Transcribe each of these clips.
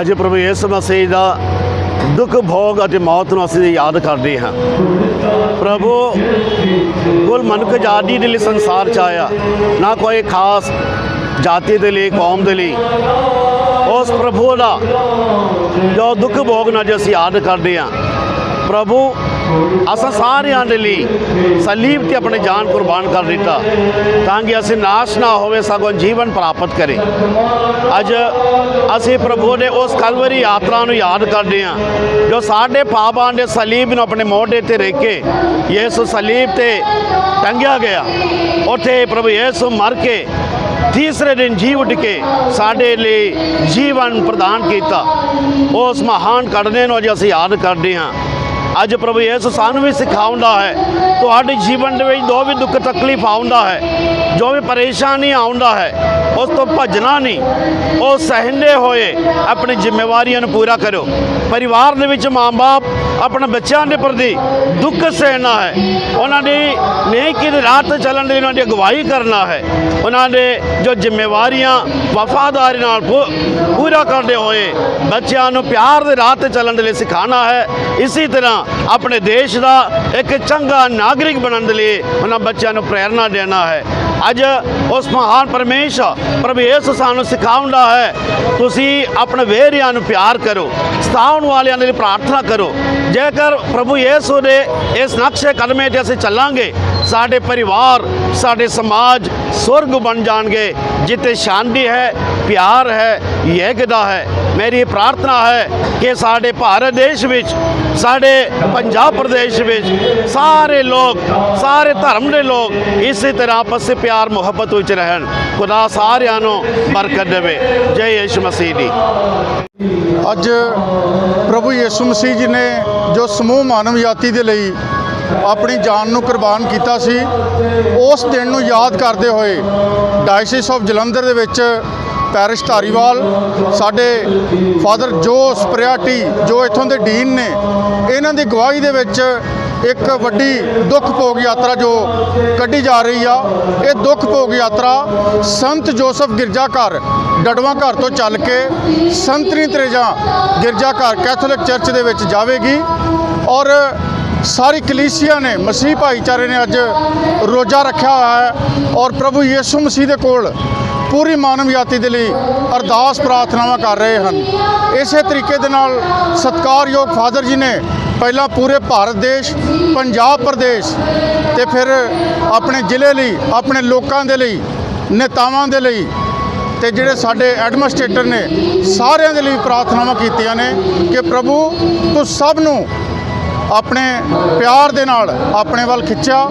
ਅੱਜ ਪ੍ਰਭੂ ਯਿਸੂ ਮਸੀਹ ਦਾ ਦੁੱਖ, ਭੋਗ ਅਤੇ ਮੌਤ ਨੂੰ ਅਸੀਂ ਯਾਦ ਕਰਦੇ ਹਾਂ। ਪ੍ਰਭੂ, ਕੁੱਲ ਮਨੁੱਖ ਆਜ਼ਾਦੀ ਦੇ ਲਈ ਸੰਸਾਰ ਚ ਆਇਆ। ਨਾ ਕੋਈ ਖਾਸ ਜਾਤੀ ਦੇ ਲਈ, ਕੌਮ ਦੇ ਲਈ। ਉਸ ਪ੍ਰਭੂ ਦਾ ਜੋ ਦੁੱਖ, ਭੋਗ ਨਾਲ ਜੋ ਅਸੀਂ ਯਾਦ ਕਰਦੇ ਹਾਂ। ਪ੍ਰਭੂ ਅਸਾਂ ਸਾਰਿਆਂ ਦੇ ਲਈ ਸਲੀਬ ਤੇ ਆਪਣੇ ਜਾਨ ਕੁਰਬਾਨ ਕਰ ਦਿੱਤਾ ਤਾਂ ਕਿ ਅਸੀਂ ਨਾਸ਼ ਨਾ ਹੋਵੇ, ਸਗੋਂ ਜੀਵਨ ਪ੍ਰਾਪਤ ਕਰੇ। ਅੱਜ ਅਸੀਂ ਪ੍ਰਭੂ ਦੇ ਉਸ ਕਲਵਰੀ ਯਾਤਰਾ ਨੂੰ ਯਾਦ ਕਰਦੇ ਹਾਂ, ਜੋ ਸਾਡੇ ਪਾਪਾਂ ਦੇ ਸਲੀਬ ਨੂੰ ਆਪਣੇ ਮੋਢੇ ਤੇ ਰੱਖ ਕੇ ਯਿਸੂ ਸਲੀਬ ਤੇ ਟੰਗਿਆ ਗਿਆ। ਉੱਥੇ ਪ੍ਰਭੂ ਯਿਸੂ ਮਰ ਕੇ ਤੀਸਰੇ ਦਿਨ ਜੀ ਉੱਠ ਕੇ ਸਾਡੇ ਲਈ ਜੀਵਨ ਪ੍ਰਦਾਨ ਕੀਤਾ। ਉਸ ਮਹਾਨ ਕੱਢਣੇ ਨੂੰ ਅੱਜ ਅਸੀਂ ਯਾਦ ਕਰਦੇ ਹਾਂ। ਅੱਜ ਪ੍ਰਭੂ ਯਿਸੂ ਸਾਨੂੰ ਵੀ ਸਿਖਾਉਂਦਾ ਹੈ, ਤੁਹਾਡੇ ਜੀਵਨ ਦੇ ਵਿੱਚ ਜੋ ਵੀ ਦੁੱਖ ਤਕਲੀਫ ਆਉਂਦਾ ਹੈ, ਜੋ ਵੀ ਪਰੇਸ਼ਾਨੀ ਆਉਂਦਾ ਹੈ, ਉਸ ਤੋਂ ਭੱਜਣਾ ਨਹੀਂ, ਉਹ ਸਹਿੰਦੇ ਹੋਏ ਆਪਣੀ ਜ਼ਿੰਮੇਵਾਰੀਆਂ ਨੂੰ ਪੂਰਾ ਕਰੋ ਪਰਿਵਾਰ ਦੇ ਵਿੱਚ ਮਾਂ-ਬਾਪ ਆਪਣੇ ਬੱਚਿਆਂ ਦੇ ਪ੍ਰਤੀ ਦੁੱਖ ਸਹਿਣਾ ਹੈ। ਉਹਨਾਂ ਦੀ ਨੇਕੀ ਦੇ ਰਾਹ ਤੇ ਚੱਲਣ ਦੀ ਉਹਨਾਂ ਦੀ ਅਗਵਾਈ ਕਰਨਾ ਹੈ। ਉਹਨਾਂ ਦੇ ਜੋ ਜ਼ਿੰਮੇਵਾਰੀਆਂ ਵਫਾਦਾਰੀ ਨਾਲ ਪੂ- ਪੂਰਾ ਕਰਦੇ ਹੋਏ ਬੱਚਿਆਂ ਨੂੰ ਪਿਆਰ ਦੇ ਰਾਹ ਤੇ ਚੱਲਣ ਦੇ ਲਈ ਸਿਖਾਉਣਾ ਹੈ। ਇਸੇ ਤਰ੍ਹਾਂ ਆਪਣੇ ਦੇਸ਼ ਦਾ ਇੱਕ ਚੰਗਾ ਨਾਗਰਿਕ ਬਣਨ ਦੇ ਲਈ ਉਹਨਾਂ ਬੱਚਿਆਂ ਨੂੰ ਪ੍ਰੇਰਣਾ ਦੇਣਾ ਹੈ। ਅੱਜ ਉਸ ਮਹਾਨ ਪਰਮੇਸ਼ਰ ਪ੍ਰਭੂ ਯਿਸੂ ਸਾਨੂੰ ਸਿਖਾਉਂਦਾ ਹੈ, ਤੁਸੀਂ ਆਪਣੇ ਵੇਰਿਆਂ ਨੂੰ ਪਿਆਰ ਕਰੋ, ਸਤਾਉਣ ਵਾਲਿਆਂ ਦੇ ਲਈ ਪ੍ਰਾਰਥਨਾ ਕਰੋ। ਜੇਕਰ ਪ੍ਰਭੂ ਯੇਸੂ ਦੇ ਇਸ ਨਕਸ਼ੇ ਕਦਮੇ ਤੇ ਅਸੀਂ ਚੱਲਾਂਗੇ, ਸਾਡੇ ਪਰਿਵਾਰ, ਸਾਡੇ ਸਮਾਜ ਸਵਰਗ ਬਣ ਜਾਣਗੇ, ਜਿੱਥੇ ਸ਼ਾਂਤੀ ਹੈ, ਪਿਆਰ ਹੈ ਏਕਤਾ ਹੈ। ਮੇਰੀ ਇਹ ਪ੍ਰਾਰਥਨਾ ਹੈ ਕਿ ਸਾਡੇ ਭਾਰਤ ਦੇਸ਼ ਵਿੱਚ, ਸਾਡੇ ਪੰਜਾਬ ਪ੍ਰਦੇਸ਼ ਵਿੱਚ ਸਾਰੇ ਲੋਕ, ਸਾਰੇ ਧਰਮ ਦੇ ਲੋਕ ਇਸੇ ਤਰ੍ਹਾਂ ਆਪਸ ਵਿੱਚ ਪਿਆਰ, ਮੁਹੱਬਤ ਵਿੱਚ ਰਹਿਣ। ਖੁਦਾ ਸਾਰਿਆਂ ਨੂੰ ਬਰਕਤ ਦੇਵੇ। ਜੈ ਯਿਸੂ ਮਸੀਹ ਦੀ। ਅੱਜ ਪ੍ਰਭੂ ਯਿਸੂ ਮਸੀਹ ਜੀ ਨੇ ਜੋ ਸਮੂਹ ਮਾਨਵ ਜਾਤੀ ਦੇ ਲਈ ਆਪਣੀ ਜਾਨ ਨੂੰ ਕੁਰਬਾਨ ਕੀਤਾ ਸੀ, ਉਸ ਦਿਨ ਨੂੰ ਯਾਦ ਕਰਦੇ ਹੋਏ ਡਾਇਸਿਸ ਆਫ ਜਲੰਧਰ ਦੇ ਵਿੱਚ ਪੈਰਿਸ਼ ਧਾਰੀਵਾਲ, ਸਾਡੇ ਫਾਦਰ ਜੋ ਸਪਰਿਆਟੀ ਜੋ ਇੱਥੋਂ ਦੇ ਡੀਨ ਨੇ, ਇਹਨਾਂ ਦੀ ਗਵਾਹੀ ਦੇ ਵਿੱਚ ਇੱਕ ਵੱਡੀ ਦੁੱਖ ਭੋਗ ਯਾਤਰਾ ਜੋ ਕੱਢੀ ਜਾ ਰਹੀ ਆ। ਇਹ ਦੁੱਖ ਭੋਗ ਯਾਤਰਾ ਸੰਤ ਜੋਸਫ ਗਿਰਜਾ ਘਰ ਡੜਵਾ ਘਰ ਤੋਂ ਚੱਲ ਕੇ ਸੰਤਰੀ ਤਰੇਜਾ ਗਿਰਜਾ ਘਰ ਕੈਥੋਲਿਕ ਚਰਚ ਦੇ ਵਿੱਚ ਜਾਵੇਗੀ ਔਰ ਸਾਰੀ ਕਲੀਸਿਆ ਨੇ, ਮਸੀਹ ਭਾਈਚਾਰੇ ਨੇ ਅੱਜ ਰੋਜ਼ਾ ਰੱਖਿਆ ਹੋਇਆ ਹੈ ਔਰ ਪ੍ਰਭੂ ਯਿਸੂ ਮਸੀਹ ਦੇ ਕੋਲ ਪੂਰੀ ਮਾਨਵ ਜਾਤੀ ਦੇ ਲਈ ਅਰਦਾਸ ਪ੍ਰਾਰਥਨਾਵਾਂ ਕਰ ਰਹੇ ਹਨ। ਇਸੇ ਤਰੀਕੇ ਦੇ ਨਾਲ ਸਤਿਕਾਰਯੋਗ ਫਾਦਰ ਜੀ ਨੇ ਪਹਿਲਾਂ ਪੂਰੇ ਭਾਰਤ ਦੇਸ਼, ਪੰਜਾਬ ਪ੍ਰਦੇਸ਼ ਤੇ ਫਿਰ ਆਪਣੇ ਜ਼ਿਲ੍ਹੇ ਲਈ, ਆਪਣੇ ਲੋਕਾਂ ਦੇ ਲਈ, ਨੇਤਾਵਾਂ ਦੇ ਲਈ ਤੇ ਜਿਹੜੇ ਸਾਡੇ ਐਡਮਿਨਿਸਟ੍ਰੇਟਰ ਨੇ ਸਾਰਿਆਂ ਦੇ ਲਈ ਪ੍ਰਾਰਥਨਾਵਾਂ ਕੀਤੀਆਂ ਨੇ ਕਿ ਪ੍ਰਭੂ ਤੂੰ ਸਭ ਨੂੰ ਆਪਣੇ ਪਿਆਰ ਦੇ ਨਾਲ ਆਪਣੇ ਵੱਲ ਖਿੱਚਿਆ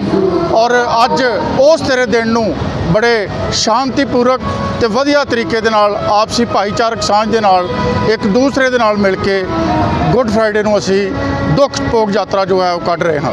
ਔਰ ਅੱਜ ਉਸ ਤੇਰੇ ਦਿਨ ਨੂੰ ਬੜੇ ਸ਼ਾਂਤੀਪੂਰਕ ਤੇ ਵਧੀਆ ਤਰੀਕੇ ਦੇ ਨਾਲ ਆਪਸੀ ਭਾਈਚਾਰਕ ਸਾਂਝ ਦੇ ਨਾਲ ਇੱਕ ਦੂਸਰੇ ਦੇ ਨਾਲ ਮਿਲ ਕੇ ਗੁੱਡ ਫਰਾਈਡੇ ਨੂੰ ਅਸੀਂ ਦੁੱਖ ਭੋਗ ਯਾਤਰਾ ਜੋ ਹੈ ਉਹ ਕੱਢ ਰਹੇ ਹਾਂ।